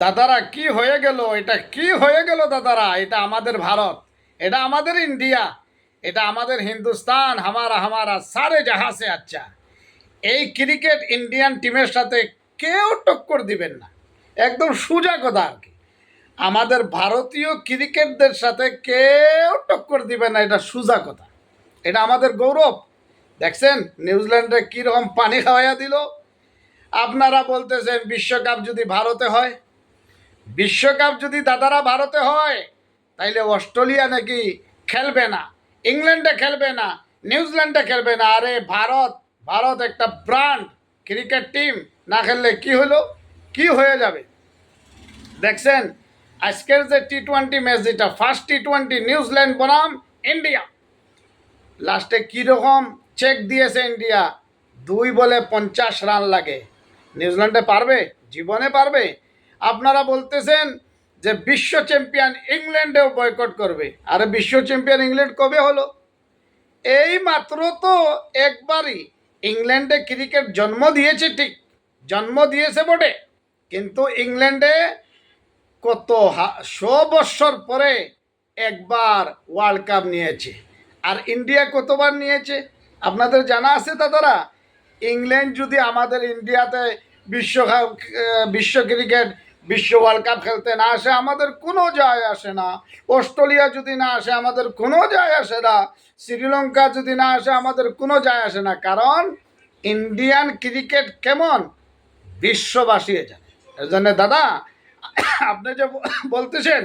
দাদারা, কি হয়ে গেল? এটা কি হয়ে গেল দাদারা? এটা আমাদের ভারত। এটা আমাদের ইন্ডিয়া। এটা আমাদের হিন্দুস্তান। হামারা হামারা, সারে জাহাঁ সে আচ্ছা। এই ক্রিকেট ইন্ডিয়ান টিমের সাথে কেউ টক্কর দিবেন না। একদম সোজা কথা আর কি। আমাদের ভারতীয় ক্রিকেটদের সাথে কেউ টক্কর দিবে না, এটা সোজা কথা। এটা আমাদের গৌরব। দেখছেন, নিউজিল্যান্ডে কীরকম পানি খাওয়াইয়া দিল। আপনারা বলতেছেন, বিশ্বকাপ যদি ভারতে হয় বিশ্বকাপ যদি দাদারা ভারতে হয়, তাইলে অস্ট্রেলিয়া নাকি খেলবে না, ইংল্যান্ডে খেলবে না, নিউজিল্যান্ডে খেলবে না। আরে ভারত ভারত একটা ব্রান্ড ক্রিকেট টিম, না খেললে কি হলো? কি হয়ে যাবে? দেখছেন, আজকের যে টি টোয়েন্টি ম্যাচ, যেটা first T twenty New Zealand বনাম ইন্ডিয়া। লাস্টে কীরকম চেক দিয়েছে ইন্ডিয়া? দুই বলে পঞ্চাশ রান লাগে। নিউজিল্যান্ডে পারবে? জীবনে পারবে? আপনারা বলতেছেন যে বিশ্ব চ্যাম্পিয়ন ইংল্যান্ডেও বয়কট করবে। আরে বিশ্ব চ্যাম্পিয়ন ইংল্যান্ড কবে হলো? এই মাত্র তো একবারই ইংল্যান্ডে ক্রিকেট জন্ম দিয়েছে ঠিক, জন্ম দিয়েছে বটে। কিন্তু ইংল্যান্ডে কত শো বৎসর পরে একবার ওয়ার্ল্ড কাপ নিয়েছে। আর ইন্ডিয়া কতবার নিয়েছে? আপনাদের জানা আছে দাদারা? ইংল্যান্ড যদি আমাদের ইন্ডিয়াতে বিশ্বকাপ বিশ্ব ক্রিকেট বিশ্ব ওয়ার্ল্ড কাপ খেলতে না আসে, আমাদের কোনো যায় আসে না। অস্ট্রেলিয়া যদি না আসে, আমাদের কোনো যায় আসে না। শ্রীলঙ্কা যদি না আসে, আমাদের কোনো যায় আসে না। কারণ ইন্ডিয়ান ক্রিকেট কেমন? বিশ্ববাসী জানে। এর জন্য দাদা, আপনি যে বলতেছেন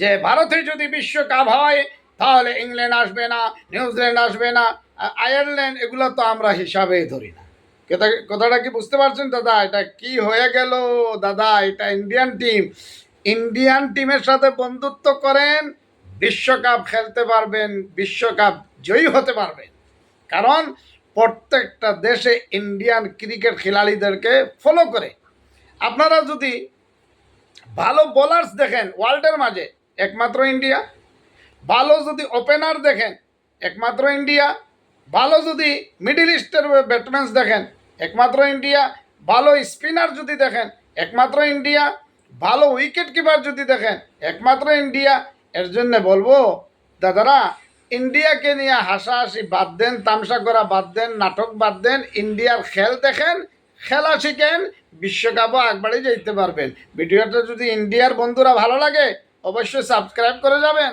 যে ভারতে যদি বিশ্বকাপ হয়, তাহলে ইংল্যান্ড আসবে না, নিউজিল্যান্ড আসবে না আয়ারল্যান্ড, এগুলো তো আমরা হিসাবেই ধরি না। কথাটা কি বুঝতে পারছেন, দাদা? এটা কি হয়ে গেল? দাদা, এটা ইন্ডিয়ান টিম ইন্ডিয়ান টিমের সাথে বন্ধুত্ব করেন, বিশ্বকাপ খেলতে পারবেন, বিশ্বকাপ জয়ী হতে পারবেন। কারণ প্রত্যেকটা দেশে ইন্ডিয়ান ক্রিকেট খেলাড়িদেরকে ফলো করে। আপনারা যদি ভালো বোলার্স দেখেন, ওয়ার্ল্ডের মাঝে, একমাত্র ইন্ডিয়া ভালো যদি ওপেনার দেখেন, একমাত্র ইন্ডিয়া ভালো যদি মিডিল ইস্টের ব্যাটম্যান্স দেখেন একমাত্র ইন্ডিয়া, ভালো স্পিনার যদি দেখেন, একমাত্র ইন্ডিয়া, ভালো উইকেট কিপার যদি দেখেন, একমাত্র ইন্ডিয়া, এর জন্য বলব, দাদারা, ইন্ডিয়াকে নিয়ে হাসাহাসি বাদ দেন, তামসা করা বাদ দেন, নাটক বাদ দেন, ইন্ডিয়ার খেল দেখেন, খেলা শিখেন, বিশ্বকাপও আগবাড়ি যেতে পারবেন। ভিডিওটা যদি ইন্ডিয়ার বন্ধুরা ভালো লাগে, অবশ্যই সাবস্ক্রাইব করে যাবেন।